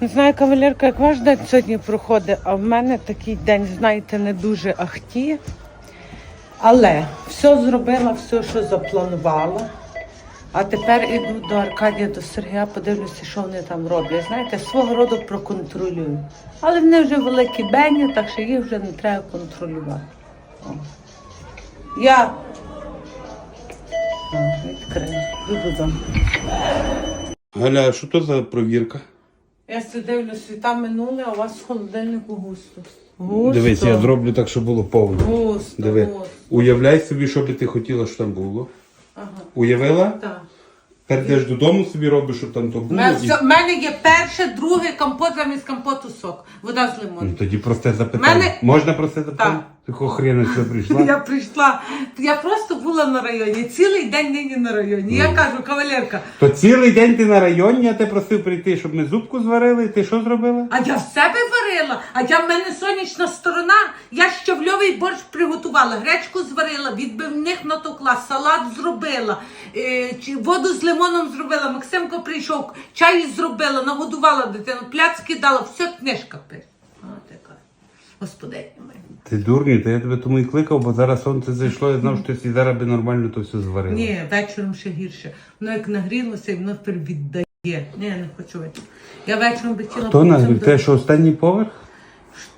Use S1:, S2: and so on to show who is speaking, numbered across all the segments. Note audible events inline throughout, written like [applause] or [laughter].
S1: Не знаю, кавалерка, як ваш день сьогодні проходить, а в мене такий день, знаєте, не дуже ахті. Але все зробила, все, що запланувала. А тепер іду до Аркадія, до Сергія, подивлюся, що вони там роблять. Знаєте, свого роду проконтролюю. Але вони вже великі бені, так що їх вже не треба контролювати. О. Я йду додому.
S2: Галя, що то за провірка?
S1: Я все дивлюсь, світа минули, а у вас в холодильнику густо. Густо.
S2: Дивись, я зроблю так, щоб було повно.
S1: Густо,
S2: Диви.
S1: густо.
S2: Уявляй собі, що би ти хотіла, щоб там було.
S1: Ага.
S2: Уявила?
S1: Так.
S2: Тепер йдеш додому собі робиш, щоб там то
S1: У
S2: було.
S1: мене,
S2: і-
S1: все- в мене є перше, друге компот замість компоту сок. Вода з
S2: Ну, тоді просте запитання.
S1: Мене-
S2: Можна просте запитання?
S1: Так.
S2: Ти хрена сюди прийшла?
S1: Я прийшла. Я просто була на районі. Цілий день нині на районі. Я кажу, кавалерка,
S2: То цілий день ти на районі, а ти просив прийти, щоб ми зубку зварили. Ти що зробила?
S1: а я в себе варила, а я в мене сонячна сторона. Я щавльовий борщ приготувала, гречку зварила, відбивних натокла, салат зробила, е, чи- воду з лимоном зробила. Максимко прийшов, чай зробила, нагодувала дитину, пляцки дала, все книжка пише. А така. Господиня моя.
S2: Ти дурний, то я тебе тому і кликав, бо зараз сонце зайшло, я знав, що ти зараз би нормально то все зварила.
S1: Ні, вечором ще гірше. Воно як нагрілося і воно тепер віддає. Ні, я не хочу вечором. Я вечором би хотіла
S2: Хто
S1: до-
S2: Те, що останній поверх?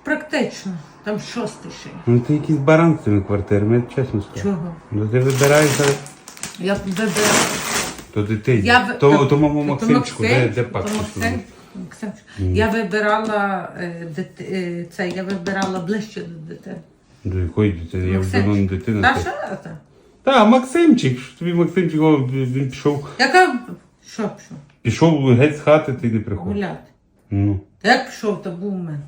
S1: Практично. Там шостий ще.
S2: Ну ти якийсь баран з цими квартирами, я чесно скажу.
S1: Чого?
S2: Ну ти вибираєш зараз,
S1: Я вибирала.
S2: то дитині.
S1: Я
S2: То,
S1: та-
S2: то, мамо
S1: то
S2: Максимчику, де, де пак
S1: Максим. Я вибирала е, е, це, я вибирала ближче до дитини.
S2: До якої дитини? Я вже давно не дитина.
S1: Та що це?
S2: Та, Максимчик, що тобі Максимчик, о, він пішов,
S1: Яка що пішов?
S2: пішов геть з хати, ти не приходив.
S1: Гуляти.
S2: Ну,
S1: Та як пішов, то був у мене.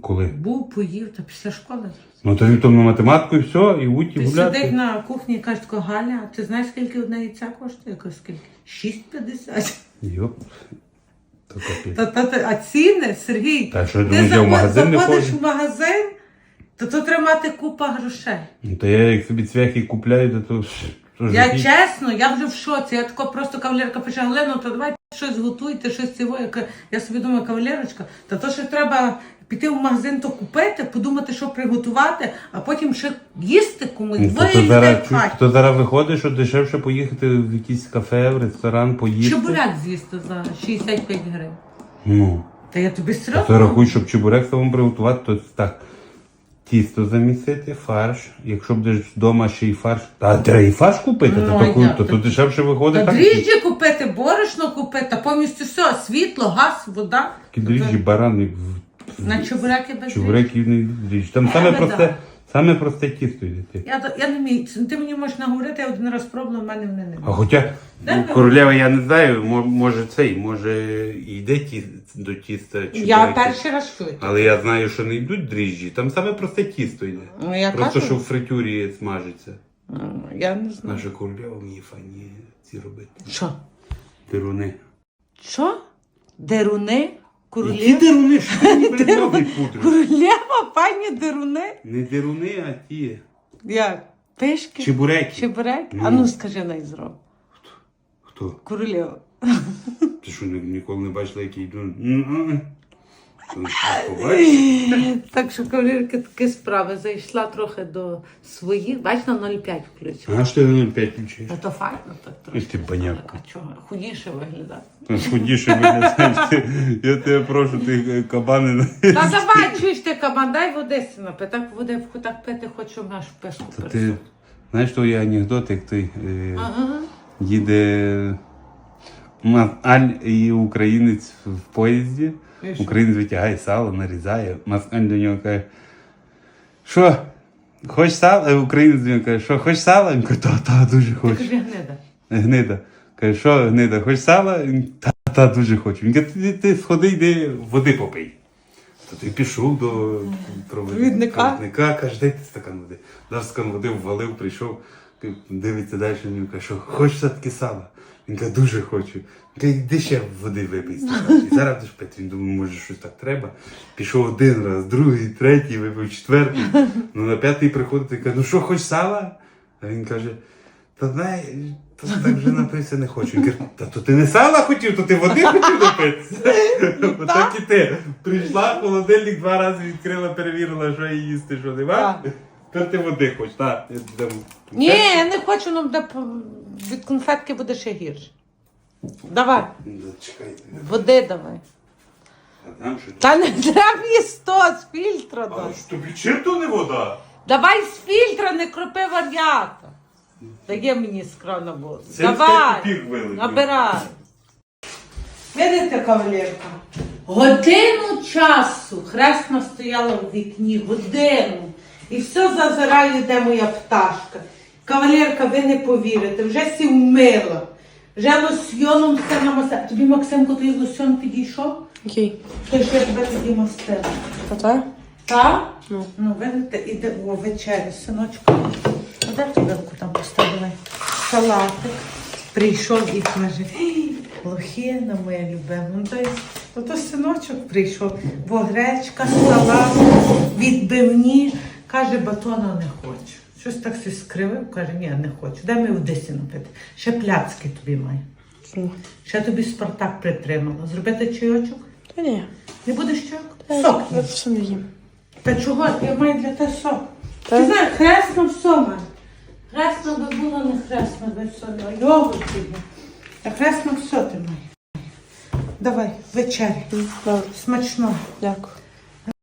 S2: коли?
S1: Був, поїв, та після школи.
S2: Ну то він там на математику і все, і уті
S1: Ти сидить
S2: гуляти.
S1: на кухні і каже, тако, Галя, ти знаєш, скільки одне яйця коштує? Я кажу, скільки? 6,50.
S2: Йоп. То капець.
S1: Та, та, та, а ціни, Сергій,
S2: Та що,
S1: ти
S2: думаю, я в
S1: заход-
S2: магазин не
S1: заходиш
S2: ходжу?
S1: в магазин, то тут треба мати купа грошей.
S2: Ну, то я як собі цвяхи купляю, то то ж. то ж
S1: Я
S2: якісь-
S1: чесно, я вже в шоці. Я тако просто кавалерка пише, Галину, то давайте щось готуйте, щось цього. Я, я собі думаю, кавалерочка, та то що треба піти в магазин, то купити, подумати, що приготувати, а потім ще їсти комусь.
S2: Ну, то, зараз,
S1: в
S2: чуєш,
S1: хаті.
S2: то зараз виходить, що дешевше поїхати в якийсь кафе, в ресторан, поїсти.
S1: Чебурек з'їсти за 65 гривень.
S2: Ну.
S1: Та я тобі серйозно?
S2: то рахуй, щоб чебурек самому приготувати, то так. Тісто замісити, фарш. Якщо будеш вдома ще й фарш. Та треба і фарш купити,
S1: Ну,
S2: то,
S1: а як
S2: то,
S1: ти?
S2: дешевше виходить.
S1: Та
S2: так?
S1: дріжджі купити, борошно купити, повністю все, світло, газ, вода.
S2: Такі дріжджі, барани, в-
S1: На чебуреки без дріжджі.
S2: чебурек не дріжджі. Там саме просте,
S1: да.
S2: Саме просте тісто йде. ти.
S1: Я, то- я не вмію. Ти мені можеш наговорити, я один раз пробувала, в мене вони не
S2: А хоча
S1: Де ви?
S2: королева, я не знаю, мо- може цей, може йде ті, до тіста чебуреки.
S1: Я перший раз чую.
S2: Але я знаю, що не йдуть дріжджі, там саме просте тісто йде.
S1: Ну, я
S2: Просто
S1: кажу.
S2: що в фритюрі смажиться.
S1: Ну, Я не знаю.
S2: Наша королева вміє файні ці робити.
S1: Що?
S2: Деруни.
S1: Що? Деруни?
S2: Які
S1: Королева?
S2: деруни? Що ти мені передовий пудриш?
S1: Королева, пані деруни?
S2: Не деруни, а ті.
S1: Як? Пишки?
S2: Чебуреки.
S1: Чебурек?
S2: Ну.
S1: А ну скажи на зроб.
S2: Хто?
S1: Королєва.
S2: Ти що ні- ніколи не бачила, які йдуть? М-м. [laughs]
S1: Так що кавалерки такі справи. Зайшла трохи до своїх. Бач, на 0,5 включила.
S2: А що ти на 0,5 включиш?
S1: Ну то файно так трохи.
S2: Ти банявка.
S1: А чого? Худіше виглядає.
S2: Сходіше виглядаєш. Я тебе прошу, ти кабани.
S1: Та давай, чуєш ти кабан, дай води напи. Так води так пити, хочу в наш писку.
S2: Та ти знаєш, то є анекдот, як той е, їде Масаль і українець в поїзді. Українець витягає сало, нарізає. Масаль до нього каже, що, хочеш сало? Е, Українець до нього каже, що, хочеш сало? Він каже, та, та, дуже.
S1: Кажи гнида.
S2: Гнида. Каже, що гнида, хочеш сала? Він, Та, та, дуже хочу. Він каже, ти, ти сходи, йди, води попий. То ти пішов до провід-
S1: Провідника?
S2: провідника, каже, дайте стакан води. Дав стакан води, ввалив, прийшов, дивиться далі, він каже, що хочеш все-таки сала? Каже, дуже хочу. Каже, йди ще води випий. І зараз будеш пити. Він думає, може щось так треба. Пішов один раз, другий, третій, випив четвертий. Ну на п'ятий приходить і каже, ну що, хочеш сала? А він каже, Та знає, то так вже напився не хочу. Він каже, та то ти не сала хотів, то ти води хотів напитися. Отак і ти. Прийшла, холодильник два рази відкрила, перевірила, що їй їсти, що нема. Тепер ти води хочеш. Так.
S1: Ні, я не хочу, ну буде п- від конфетки буде ще гірше. Давай,
S2: Ну, Чекайте.
S1: води давай.
S2: А там що?
S1: Та не треба її сто з фільтра. дай.
S2: Ж тобі чим то не вода?
S1: Давай з фільтра, не кропи вар'ята. Дає мені з крана воду.
S2: Це
S1: Давай,
S2: копійок вилив.
S1: набирай. Видите, кавалерка? Годину часу хресна стояла в вікні, годину. І все зазираю, де моя пташка. Кавалерка, ви не повірите, вже сі вмила. Вже лосьйоном все намастила. Тобі, Максимко, той лосьон підійшов?
S3: Окей.
S1: Той, що я тебе тоді мастила.
S3: Та-та?
S1: Так?
S3: Ну.
S1: Ну, видите, іде о вечері, синочку. А де ти вилку там поставили? Салатик. Прийшов і каже, «Ей, лохина моя любима. Ну, то, то, то синочок прийшов, бо гречка, салат, відбивні. Каже, батона не хочу. Щось так все скривив, каже, ні, не хочу. Дай ми Одесі напити. Ще пляцки тобі маю. Ще тобі Спартак притримала. Зробити чайочок?
S3: Та ні.
S1: Не будеш чайок? Сок.
S3: Я все не їм.
S1: Та чого? Я маю для тебе сок.
S3: Та?
S1: Ти знаєш, хресно все має. Хресно би було, не хресно би все. Ну, Йогурт тобі. Та хресно все ти має. Давай.
S3: Добре,
S1: Смачно.
S3: дякую.